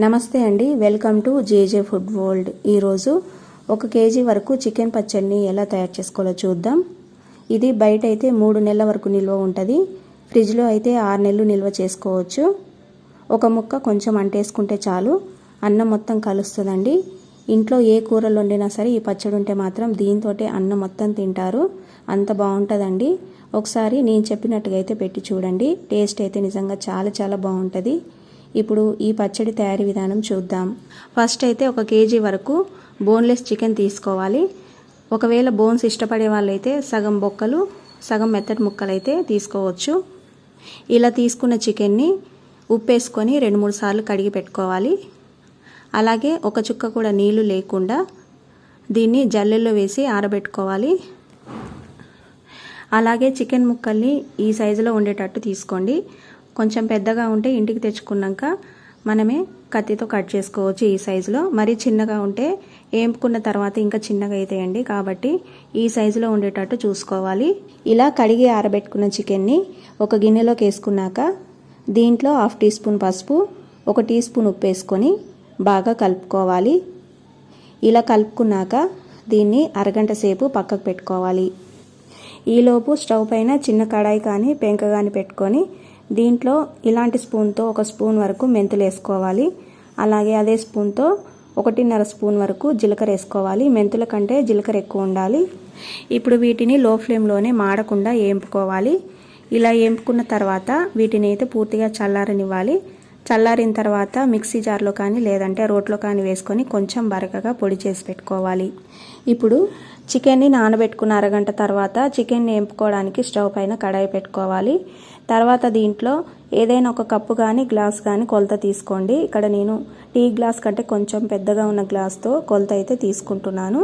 నమస్తే అండి. Welcome to JJ food world. ఈరోజు ఒక కేజీ వరకు చికెన్ పచ్చడిని ఎలా తయారు చేసుకోవాలో చూద్దాం. ఇది బయట అయితే మూడు నెలల వరకు నిల్వ ఉంటుంది. ఫ్రిడ్జ్లో అయితే ఆరు నెలలు నిల్వ చేసుకోవచ్చు. ఒక ముక్క కొంచెం అంటేసుకుంటే చాలు. అన్నం మొత్తం కలుస్తుందండి. ఇంట్లో ఏ కూరలు వండినా సరే ఈ పచ్చడి ఉంటే మాత్రం దీంతో అన్నం మొత్తం తింటారు. అంత బాగుంటుందండి. ఒకసారి నేను చెప్పినట్టుగా అయితే పెట్టి చూడండి. టేస్ట్ అయితే నిజంగా చాలా చాలా బాగుంటుంది. ఇప్పుడు ఈ పచ్చడి తయారీ విధానం చూద్దాం. ఫస్ట్ అయితే ఒక కేజీ వరకు బోన్లెస్ చికెన్ తీసుకోవాలి. ఒకవేళ బోన్స్ ఇష్టపడే వాళ్ళైతే సగం బొక్కలు సగం మెత్తటి ముక్కలు అయితే తీసుకోవచ్చు. ఇలా తీసుకున్న చికెన్ని ఉప్పేసుకొని రెండు మూడు సార్లు కడిగి పెట్టుకోవాలి. అలాగే ఒక చుక్క కూడా నీళ్ళు లేకుండా దీన్ని జల్లెల్లో వేసి ఆరబెట్టుకోవాలి. అలాగే చికెన్ ముక్కల్ని ఈ సైజులో ఉండేటట్టు తీసుకోండి. కొంచెం పెద్దగా ఉంటే ఇంటికి తెచ్చుకున్నాక మనమే కత్తితో కట్ చేసుకోవచ్చు ఈ సైజులో. మరీ చిన్నగా ఉంటే ఏంపుకున్న తర్వాత ఇంకా చిన్నగా అవుతాయండి కాబట్టి ఈ సైజులో ఉండేటట్టు చూసుకోవాలి. ఇలా కడిగి ఆరబెట్టుకున్న చికెన్ని ఒక గిన్నెలోకి వేసుకున్నాక దీంట్లో హాఫ్ టీ స్పూన్ పసుపు ఒక టీ స్పూన్ ఉప్పు వేసుకొని బాగా కలుపుకోవాలి. ఇలా కలుపుకున్నాక దీన్ని అరగంట సేపు పక్కకు పెట్టుకోవాలి. ఈలోపు స్టవ్ పైన చిన్న కడాయి కానీ పెంక కానీ పెట్టుకొని దీంట్లో ఇలాంటి స్పూన్తో ఒక స్పూన్ వరకు మెంతులు వేసుకోవాలి. అలాగే అదే స్పూన్తో ఒకటిన్నర స్పూన్ వరకు జీలకర్ర వేసుకోవాలి. మెంతుల కంటే జీలకర్ర ఎక్కువ ఉండాలి. ఇప్పుడు వీటిని లో ఫ్లేమ్లోనే మాడకుండా ఏంపుకోవాలి. ఇలా ఏంపుకున్న తర్వాత వీటిని అయితే పూర్తిగా చల్లారనివ్వాలి. చల్లారిన తర్వాత మిక్సీ జార్లో కానీ లేదంటే రోట్లో కానీ వేసుకొని కొంచెం బరకగా పొడి చేసి పెట్టుకోవాలి. ఇప్పుడు చికెన్ని నానబెట్టుకున్న అరగంట తర్వాత చికెన్ని ఏంపుకోవడానికి స్టవ్ పైన కడాయి పెట్టుకోవాలి. తర్వాత దీంట్లో ఏదైనా ఒక కప్పు కానీ గ్లాస్ కానీ కొలత తీసుకోండి. ఇక్కడ నేను టీ గ్లాస్ కంటే కొంచెం పెద్దగా ఉన్న గ్లాస్తో కొలత అయితే తీసుకుంటున్నాను.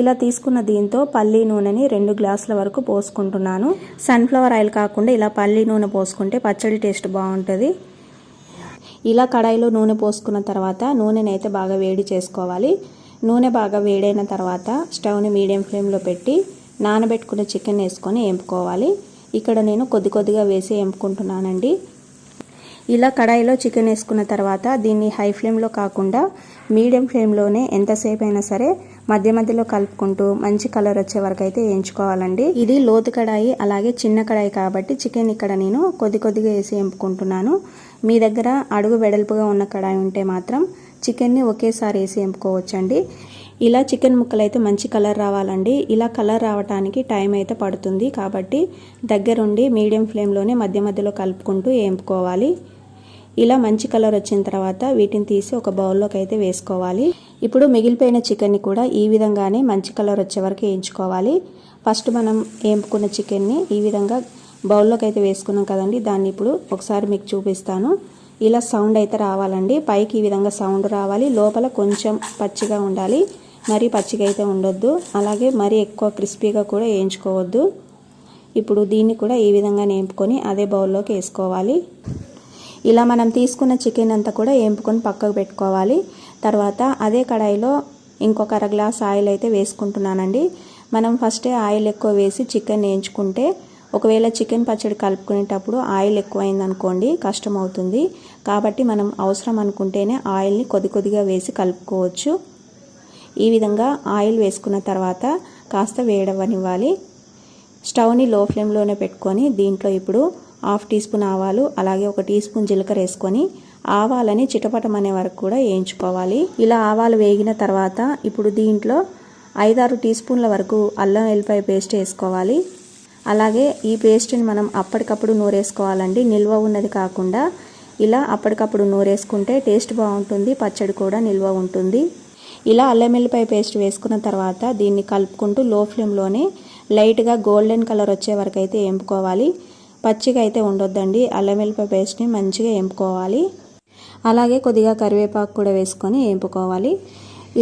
ఇలా తీసుకున్న దీంతో పల్లి నూనెని రెండు గ్లాసుల వరకు పోసుకుంటున్నాను. సన్ఫ్లవర్ ఆయిల్ కాకుండా ఇలా పల్లి నూనె పోసుకుంటే పచ్చడి టేస్ట్ బాగుంటుంది. ఇలా కడాయిలో నూనె పోసుకున్న తర్వాత నూనెని అయితే బాగా వేడి చేసుకోవాలి. నూనె బాగా వేడైన తర్వాత స్టవ్ని మీడియం ఫ్లేమ్లో పెట్టి నానబెట్టుకున్న చికెన్ వేసుకొని ఎంపుకోవాలి. ఇక్కడ నేను కొద్ది కొద్దిగా వేసి ఎంపుకుంటున్నానండి. ఇలా కడాయిలో చికెన్ వేసుకున్న తర్వాత దీన్ని హై ఫ్లేమ్లో కాకుండా మీడియం ఫ్లేమ్లోనే ఎంతసేపు అయినా సరే మధ్య మధ్యలో కలుపుకుంటూ మంచి కలర్ వచ్చే వరకు అయితే వేయించుకోవాలండి. ఇది లోతు కడాయి అలాగే చిన్న కడాయి కాబట్టి చికెన్ ఇక్కడ నేను కొద్ది కొద్దిగా వేసి ఎంపుకుంటున్నాను. మీ దగ్గర అడుగు వెడల్పుగా ఉన్న కడాయి ఉంటే మాత్రం చికెన్ని ఒకేసారి వేసి ఎంపుకోవచ్చండి. ఇలా చికెన్ ముక్కలు అయితే మంచి కలర్ రావాలండి. ఇలా కలర్ రావడానికి టైం అయితే పడుతుంది. కాబట్టి దగ్గరుండి మీడియం ఫ్లేమ్లోనే మధ్య మధ్యలో కలుపుకుంటూ వేపుకోవాలి ఇలా మంచి కలర్ వచ్చిన తర్వాత వీటిని తీసి ఒక బౌల్లోకి అయితే వేసుకోవాలి. ఇప్పుడు మిగిలిపోయిన చికెన్ని కూడా ఈ విధంగానే మంచి కలర్ వచ్చే వరకు వేయించుకోవాలి ఫస్ట్ మనం వేపుకున్న చికెన్ని ఈ విధంగా బౌల్లోకి అయితే వేసుకున్నాం కదండి. దాన్ని ఇప్పుడు ఒకసారి మీకు చూపిస్తాను. ఇలా సౌండ్ అయితే రావాలండి. పైకి ఈ విధంగా సౌండ్ రావాలి. లోపల కొంచెం పచ్చిగా ఉండాలి. మరీ పచ్చిగా అయితే ఉండొద్దు. అలాగే మరీ ఎక్కువ క్రిస్పీగా కూడా వేయించుకోవద్దు. ఇప్పుడు దీన్ని కూడా ఈ విధంగా నేంపుకొని అదే బౌల్లోకి వేసుకోవాలి. ఇలా మనం తీసుకున్న చికెన్ అంతా కూడా వేంపుకొని పక్కకు పెట్టుకోవాలి. తర్వాత అదే కడాయిలో ఇంకొక అర గ్లాస్ ఆయిల్ అయితే వేసుకుంటున్నానండి. మనం ఫస్టే ఆయిల్ ఎక్కువ వేసి చికెన్ వేయించుకుంటే ఒకవేళ చికెన్ పచ్చడి కలుపుకునేటప్పుడు ఆయిల్ ఎక్కువైందనుకోండి కష్టం అవుతుంది కాబట్టి మనం అవసరం అనుకుంటేనే ఆయిల్ని కొద్ది కొద్దిగా వేసి కలుపుకోవచ్చు. ఈ విధంగా ఆయిల్ వేసుకున్న తర్వాత కాస్త వేడవనివ్వాలి. స్టవ్ని లో ఫ్లేమ్లోనే పెట్టుకొని దీంట్లో ఇప్పుడు హాఫ్ టీ స్పూన్ ఆవాలు అలాగే ఒక టీ స్పూన్ జీలకర్ర వేసుకొని ఆవాలని చిటపటం అనే వరకు కూడా వేయించుకోవాలి. ఇలా ఆవాలు వేగిన తర్వాత ఇప్పుడు దీంట్లో ఐదారు టీ స్పూన్ల వరకు అల్లం వెల్లిపాయ పేస్ట్ వేసుకోవాలి. అలాగే ఈ పేస్ట్ని మనం అప్పటికప్పుడు నూరేసుకోవాలండి. నిల్వ ఉన్నది కాకుండా ఇలా అప్పటికప్పుడు నూరేసుకుంటే టేస్ట్ బాగుంటుంది పచ్చడి కూడా నిల్వ ఉంటుంది. ఇలా అల్లం వెల్లిపాయ పేస్ట్ వేసుకున్న తర్వాత దీన్ని కలుపుకుంటూ లో ఫ్లేమ్లోనే లైట్గా గోల్డెన్ కలర్ వచ్చే వరకు అయితే ఎంపుకోవాలి. పచ్చిగా అయితే ఉండొద్దండి. అల్లం వెల్లిపాయ పేస్ట్ని మంచిగా ఎంపుకోవాలి. అలాగే కొద్దిగా కరివేపాకు కూడా వేసుకొని ఎంపుకోవాలి.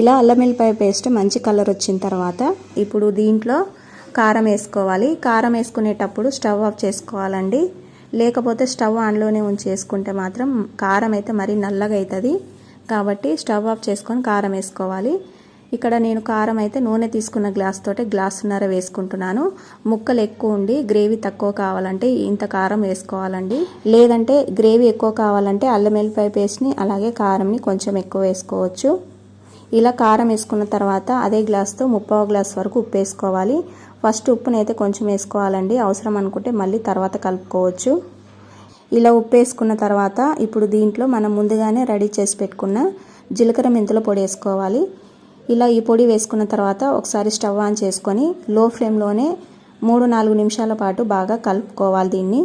ఇలా అల్లం వెల్లిపాయ పేస్ట్ మంచి కలర్ వచ్చిన తర్వాత ఇప్పుడు దీంట్లో కారం వేసుకోవాలి. కారం వేసుకునేటప్పుడు స్టవ్ ఆఫ్ చేసుకోవాలండి. లేకపోతే స్టవ్ ఆన్లోనే ఉంచి వేసుకుంటే మాత్రం కారం అయితే మరీ నల్లగా అవుతుంది. కాబట్టి స్టవ్ ఆఫ్ చేసుకొని కారం వేసుకోవాలి. ఇక్కడ నేను కారం అయితే నూనె తీసుకున్న గ్లాస్ తోటి గ్లాసున్నర వేసుకుంటున్నాను. ముక్కలు ఎక్కువ ఉండి గ్రేవీ తక్కువ కావాలంటే ఇంత కారం వేసుకోవాలండి. లేదంటే గ్రేవీ ఎక్కువ కావాలంటే అల్లం వెల్లిపాయ పేస్ట్ని అలాగే కారంని కొంచెం ఎక్కువ వేసుకోవచ్చు. ఇలా కారం వేసుకున్న తర్వాత అదే గ్లాస్తో ముప్పావు గ్లాస్ వరకు ఉప్పు వేసుకోవాలి. ఫస్ట్ ఉప్పునైతే కొంచెం వేసుకోవాలండి. అవసరం అనుకుంటే మళ్ళీ తర్వాత కలుపుకోవచ్చు. ఇలా ఉప్పు వేసుకున్న తర్వాత ఇప్పుడు దీంట్లో మనం ముందుగానే రెడీ చేసి పెట్టుకున్న జీలకర్ర మెంతుల పొడి వేసుకోవాలి. ఇలా ఈ పొడి వేసుకున్న తర్వాత ఒకసారి స్టవ్ ఆన్ చేసుకొని లో ఫ్లేమ్లోనే మూడు నాలుగు నిమిషాల పాటు బాగా కలుపుకోవాలి దీన్ని.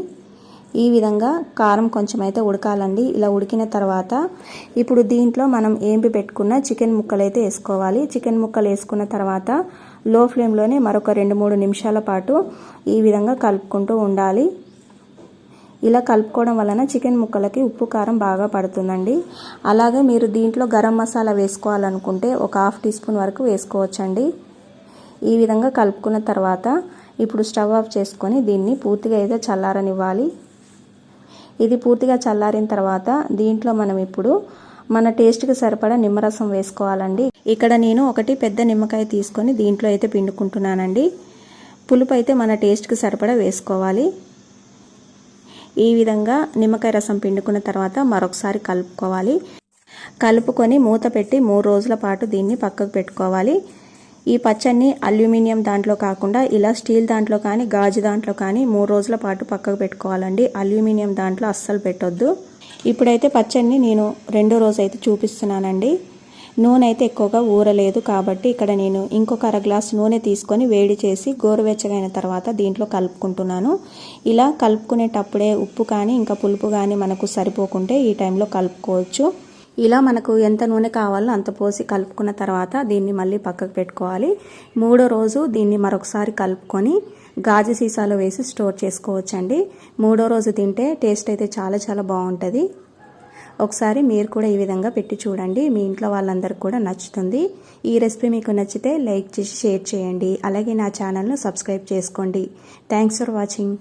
ఈ విధంగా కారం కొంచెం అయితే ఉడకాలండి. ఇలా ఉడికిన తర్వాత ఇప్పుడు దీంట్లో మనం ఏంపి పెట్టుకున్న చికెన్ ముక్కలు అయితే వేసుకోవాలి. చికెన్ ముక్కలు వేసుకున్న తర్వాత లో ఫ్లేమ్లోనే మరొక రెండు మూడు నిమిషాల పాటు ఈ విధంగా కలుపుకుంటూ ఉండాలి. ఇలా కలుపుకోవడం వలన చికెన్ ముక్కలకి ఉప్పు కారం బాగా పడుతుందండి. అలాగే మీరు దీంట్లో గరం మసాలా వేసుకోవాలనుకుంటే ఒక హాఫ్ టీ స్పూన్ వరకు వేసుకోవచ్చండి. ఈ విధంగా కలుపుకున్న తర్వాత ఇప్పుడు స్టవ్ ఆఫ్ చేసుకొని దీన్ని పూర్తిగా అయితే చల్లారనివ్వాలి. ఇది పూర్తిగా చల్లారిన తర్వాత దీంట్లో మనం ఇప్పుడు మన టేస్ట్కి సరిపడా నిమ్మరసం వేసుకోవాలండి. ఇక్కడ నేను ఒకటి పెద్ద నిమ్మకాయ తీసుకొని దీంట్లో అయితే పిండుకుంటున్నానండి. పులుపు అయితే మన టేస్ట్కి సరిపడా వేసుకోవాలి. ఈ విధంగా నిమ్మకాయ రసం పిండుకున్న తర్వాత మరొకసారి కలుపుకోవాలి. కలుపుకొని మూత పెట్టి మూడు రోజుల పాటు దీన్ని పక్కకు పెట్టుకోవాలి. ఈ పచ్చడిని అల్యూమినియం దాంట్లో కాకుండా ఇలా స్టీల్ దాంట్లో కానీ గాజు దాంట్లో కానీ మూడు రోజుల పాటు పక్కకు పెట్టుకోవాలండి. అల్యూమినియం దాంట్లో అస్సలు పెట్టొద్దు. ఇప్పుడైతే పచ్చడిని నేను రెండో రోజు అయితే చూపిస్తున్నానండి. నూనె అయితే ఎక్కువగా ఊరలేదు కాబట్టి ఇక్కడ నేను ఇంకొక అర గ్లాస్ నూనె తీసుకొని వేడి చేసి గోరువెచ్చగైన తర్వాత దీంట్లో కలుపుకుంటున్నాను. ఇలా కలుపుకునేటప్పుడే ఉప్పు కానీ ఇంకా పులుపు కానీ మనకు సరిపోకుంటే ఈ టైంలో కలుపుకోవచ్చు. ఇలా మనకు ఎంత నూనె కావాలో అంత పోసి కలుపుకున్న తర్వాత దీన్ని మళ్ళీ పక్కకు పెట్టుకోవాలి. మూడో రోజు దీన్ని మరొకసారి కలుపుకొని గాజు సీసాలో వేసి స్టోర్ చేసుకోవచ్చండి. మూడో రోజు తింటే టేస్ట్ అయితే చాలా చాలా బాగుంటుంది. ఒకసారి మీరు కూడా ఈ విధంగా పెట్టి చూడండి. మీ ఇంట్లో వాళ్ళందరికీ కూడా నచ్చుతుంది. ఈ రెసిపీ మీకు నచ్చితే లైక్ చేసి షేర్ చేయండి. అలాగే నా ఛానల్ను సబ్స్క్రైబ్ చేసుకోండి. Thanks for watching.